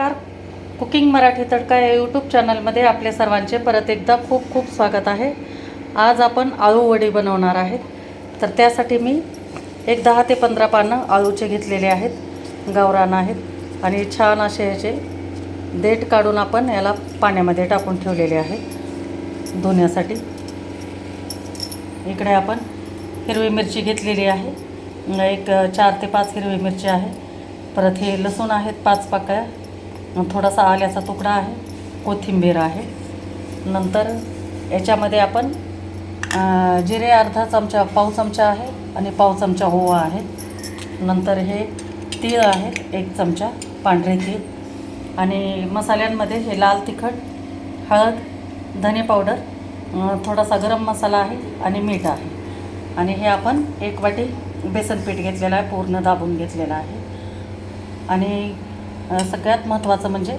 नमस्कार. कुकिंग मराठी तडका या यूट्यूब चॅनलमध्ये आपले सर्वांचे परत एकदा खूप खूप स्वागत आहे. आज आपण आळू वडी बनवणार आहेत. तर त्यासाठी मी एक दहा ते पंधरा पानं आळूचे घेतलेले आहेत. गावरान आहेत आणि छान असे याचे देठ काढून आपण याला पाण्यामध्ये टाकून ठेवलेले आहेत धुण्यासाठी. इकडे आपण हिरवी मिरची घेतलेली आहे. एक चार ते पाच हिरवी मिरची आहे. परत हे लसूण आहेत पाच पाकळ्या. थोडासा आल्याचा तुकडा आहे कोथिंबीर आहे. नंतर याच्यामध्ये आपण जिरे अर्धा चमचा पाव चमचा आहे आणि पाव चमचा ओवा आहे. नंतर हे तीळ आहे एक चमचा पांढरे तीळ. आणि मसाल्यांमध्ये हे लाल तिखट हळद धने पावडर थोडासा गरम मसाला आहे आणि मीठ आहे. आणि हे आपण एक वाटी बेसन पीठ घेतलेलं आहे पूर्ण दाबून घेतलेलं आहे. आणि सगळ्यात महत्त्वाचं म्हणजे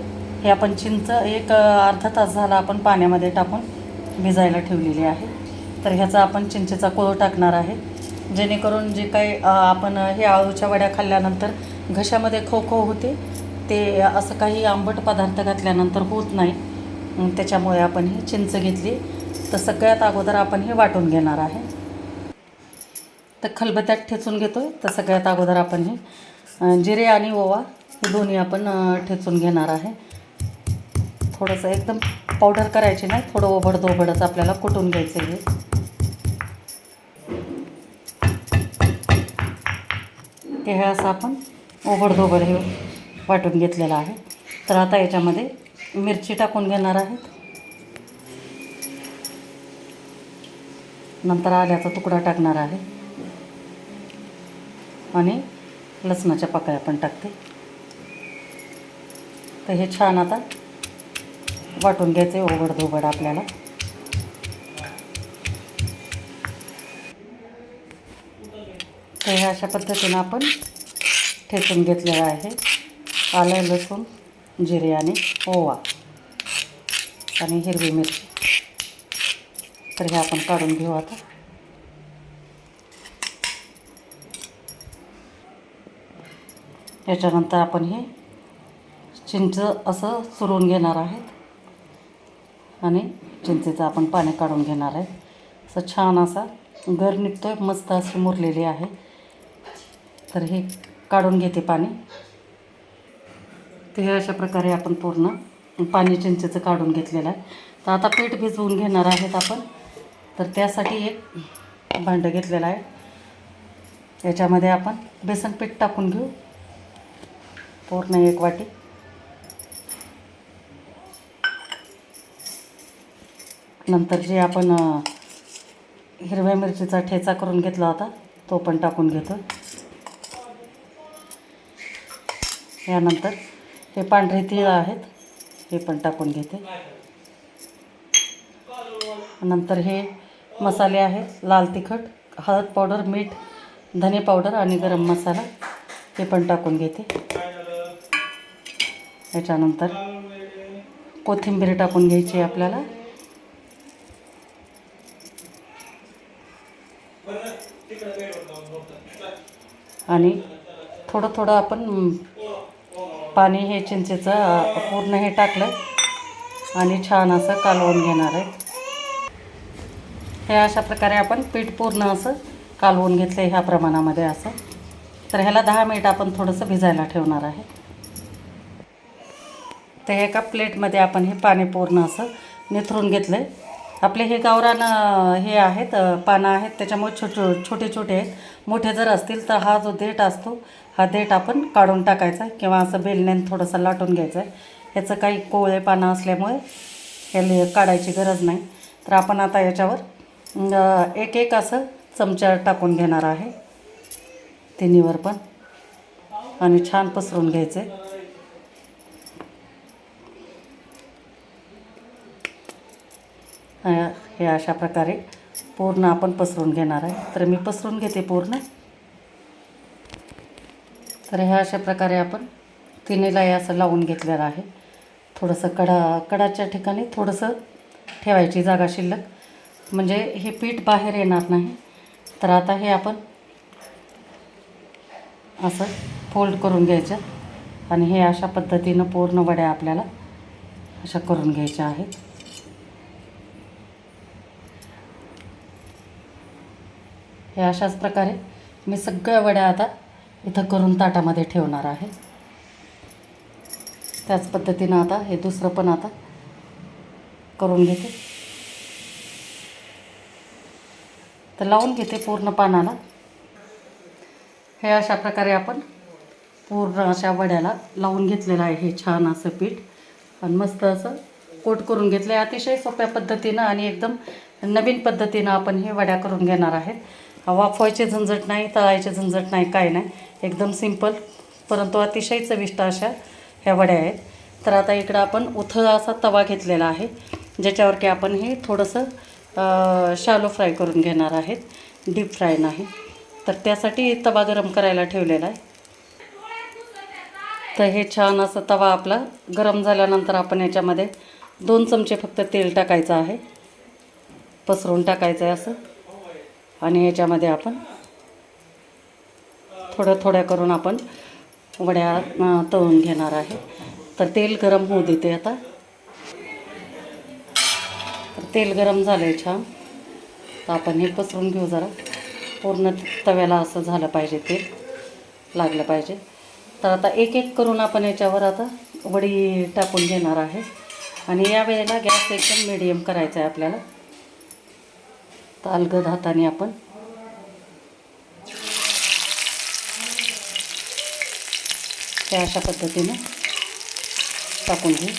हे आपण चिंच एक अर्धा तास झाला आपण पाण्यामध्ये टाकून भिजायला ठेवलेली आहे. तर ह्याचा आपण चिंचेचा कोळ टाकणार आहे. जेणेकरून जे काही आपण हे आळूच्या वड्या खाल्ल्यानंतर घशामध्ये खो खो होते ते असं काही आंबट पदार्थ घातल्यानंतर होत नाही. त्याच्यामुळे आपण ही चिंच घेतली. तर सगळ्यात अगोदर आपण हे वाटून घेणार आहे. तर खलबत्यात ठेचून घेतो आहे तर सगळ्यात अगोदर आपण हे जिरे आणि ओवा हे दोन्ही आपण ठेचून घेणार आहे. थोडंसं एकदम पावडर करायची नाही थोडं ओबड दोबडच आपल्याला कुटून घ्यायचं हे. ते हे असं आपण ओबड दोबड हे वाटून घेतलेलं आहे. तर आता याच्यामध्ये मिरची टाकून घेणार आहेत नंतर आल्याचा तुकडा टाकणार आहे. आणि लसणाच्या पाकळ्या पण टाकते. तर हे छान आता वाटून घ्यायचे ओबड धोबड आपल्याला. तर हे अशा पद्धतीनं आपण ठेचून घेतलेलं आहे. आलं लसूण जिरे आणि ओवा आणि हिरवी मिरची. तर हे आपण काढून घेऊ आता. याच्यानंतर आपण हे चिंच असं सुरून घेणार आहेत. आणि चिंचेचं आपण पाणी काढून घेणार आहे असं छान असा घर निघतो आहे मस्त अशी मुरलेली आहे. तर हे काढून घेते पाणी. तर हे अशा प्रकारे आपण पूर्ण पाणी चिंचेचं काढून घेतलेलं आहे. तर आता पीठ भिजवून घेणार आहेत आपण. तर त्यासाठी एक भांडं घेतलेलं आहे. याच्यामध्ये आपण बेसन पीठ टाकून घेऊ. पूर्ण एक वाटी. नंतर जे आपण हिरव्या मिरचीचा ठेचा करून घेतला होता तो पण टाकून घेतो यानंतर हे पांढरे तीळ आहेत हे पण टाकून घेते. नंतर हे मसाले आहेत लाल तिखट हळद पावडर मीठ धने पावडर आणि गरम मसाला हे पण टाकून घेते. याच्यानंतर कोथिंबीर टाकून घ्यायची आपल्याला. आणि थोडं थोडं आपण पाणी हे चिंचेचं पूर्ण हे टाकलं आणि छान असं कालवून घेणार आहे. हे अशा प्रकारे आपण पीठ पूर्ण असं कालवून घेतलं ह्या प्रमाणामध्ये असं. तर ह्याला दहा मिनिट आपण थोडंसं भिजायला ठेवणार आहे. तर एका प्लेटमध्ये आपण हे पाणी पूर्ण असं निथरून घेतलं आहे आपले हे गावरानं हे आहेत पानं आहेत त्याच्यामुळे छोटे छोटे छोटे आहेत. मोठे जर असतील तर हा जो देठ असतो हा देठ आपण काढून टाकायचा किंवा असं बेलण्याने थोडंसं लाटून घ्यायचं आहे. ह्याचं काही कोवळे पानं असल्यामुळे ह्याला काढायची गरज नाही. तर आपण आता याच्यावर एक एक असं चमचा टाकून घेणार आहे. तिन्हीवर पण. आणि छान पसरून घ्यायचं आहे अ, हे अशा प्रकारे पूर्ण आपण पसरून घेणार आहे. तर मी पसरून घेते पूर्ण. तर ह्या अशा प्रकारे आपण तिन्हीला असं लावून घेतलेलं आहे. थोडंसं कडा कडाच्या ठिकाणी थोडंसं ठेवायची जागा शिल्लक. म्हणजे हे पीठ बाहेर येणार नाही. तर आता हे आपण असं फोल्ड करून घ्यायचं. आणि हे अशा पद्धतीनं पूर्ण वड्या आपल्याला अशा करून घ्यायच्या आहेत. हे अशाच प्रकारे मी सगळ्या वड्या आता इथं करून ताटामध्ये ठेवणार आहे. त्याच पद्धतीनं आता हे दुसरं पण आता करून घेते. तर लावून घेते पूर्ण पानाला. हे अशा प्रकारे आपण पूर्ण अशा वड्याला लावून घेतलेलं आहे. हे छान असं पीठ. आणि मस्त असं कोट करून घेतलं आहे अतिशय सोप्या पद्धतीनं आणि एकदम नवीन पद्धतीनं आपण हे वड्या करून घेणार आहेत. वाफवायचे झंझट नाही तळायचे झंझट नाही काय नाही. एकदम सिंपल. परंतु अतिशय चविष्ट अशा ह्या वड्या आहेत. तर आता इकडं आपण उथळ असा तवा घेतलेला आहे ज्याच्यावर की आपण हे थोडंसं शालो फ्राय करून घेणार आहेत. डीप फ्राय नाही. तर त्यासाठी तवा गरम करायला ठेवलेला आहे. तर हे छान असं तवा आपला गरम झाल्यानंतर आपण याच्यामध्ये दोन चमचे फक्त तेल टाकायचं आहे. पसरून टाकायचं आहे असं. आणि याच्यामध्ये आपण थोड्या थोड्या करून आपण वड्या तळून घेणार आहे. तर तेल गरम होऊ देते आता. तर तेल गरम झालं आहे छान. तर आपण हे पसरून घेऊ जरा. पूर्ण तव्याला असं झालं पाहिजे तेल. लागलं पाहिजे. तर आता एक एक करून आपण याच्यावर आता वडी टाकून घेणार आहे. आणि या वेळेला गॅस एकदम मिडियम करायचा आहे आपल्याला. अलगद हाताने आपण. त्या अशा पद्धतीने टाकून घेऊ.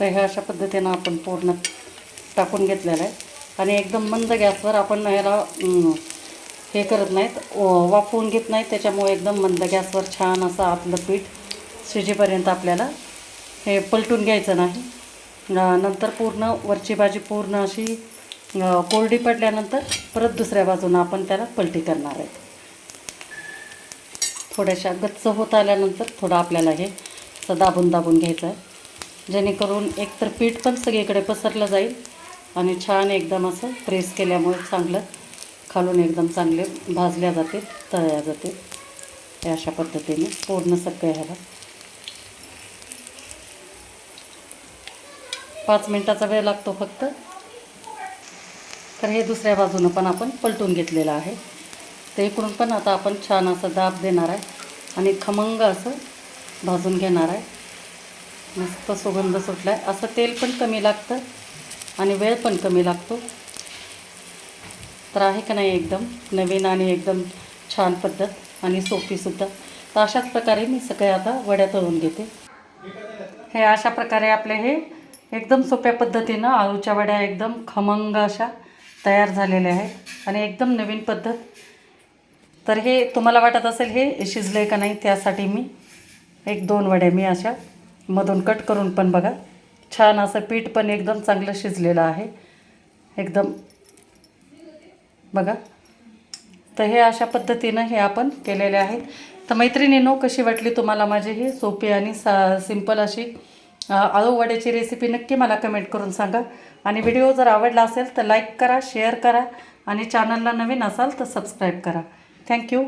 तर ह्या अशा पद्धतीनं आपण पूर्ण टाकून घेतलेलं आहे. आणि एकदम मंद गॅसवर आपण ह्याला हे करत नाहीत. वाफवून घेत नाहीत. त्याच्यामुळे एकदम मंद गॅसवर छान असं आपलं पीठ शिजेपर्यंत आपल्याला हे पलटून घ्यायचं नाही. नंतर पूर्ण वरची भाजी पूर्ण अशी कोरडी पडल्यानंतर परत दुसऱ्या बाजूनं आपण त्याला पलटी करणार आहे. थोड्याशा गच्च होत आल्यानंतर थोडं आपल्याला हे असं दाबून दाबून घ्यायचं आहे. जेणेकरून एकतर पीठ पण सगळीकडे पसरलं जाईल आणि छान एकदम असं प्रेस केल्यामुळे चांगलं खालून एकदम चांगले भाजल्या जाते तळल्या जाते. हे अशा पद्धतीने पूर्ण सगळं ह्याला. पाच मिनटाचा वेळ लागतो फक्त. तर हे दुसऱ्या बाजूनं पण आपण पलटून घेतलेलं आहे. तर इकडून पण आता आपण छान असं दाब देणार आहे आणि खमंग असं भाजून घेणार आहे. मस्त सुगंध सुटला आहे असं तेल पण कमी लागतं आणि वेळ पण कमी लागतो. तर आहे का नाही एकदम नवीन आणि एकदम छान पद्धत आणि सोपीसुद्धा तर अशाच प्रकारे मी सगळे आता वड्या तळून घेते. हे अशा प्रकारे आपले हे एकदम सोप्या पद्धतीनं आळूच्या वड्या एकदम खमंग अशा तयार झालेल्या आहेत आणि एकदम नवीन पद्धत. तर हे तुम्हाला वाटत असेल हे शिजले का नाही त्यासाठी मी एक दोन वड्या मी अशा मधून कट करून पण बघा. छान असं पीठ पण एकदम चांगलं शिजलेलं आहे. एकदम बघा. तर हे अशा पद्धतीनं हे आपण केलेले आहेत. तर मैत्रिणीनो कशी वाटली तुम्हाला माझी ही सोपी आणि सा सिंपल अशी अ, आळू वड्याची रेसिपी नक्की मला कमेंट करून सांगा. आणि व्हिडिओ जर आवडला असेल तर लाईक करा शेअर करा. आणि चॅनलला नवीन असाल तर सबस्क्राईब करा. थँक्यू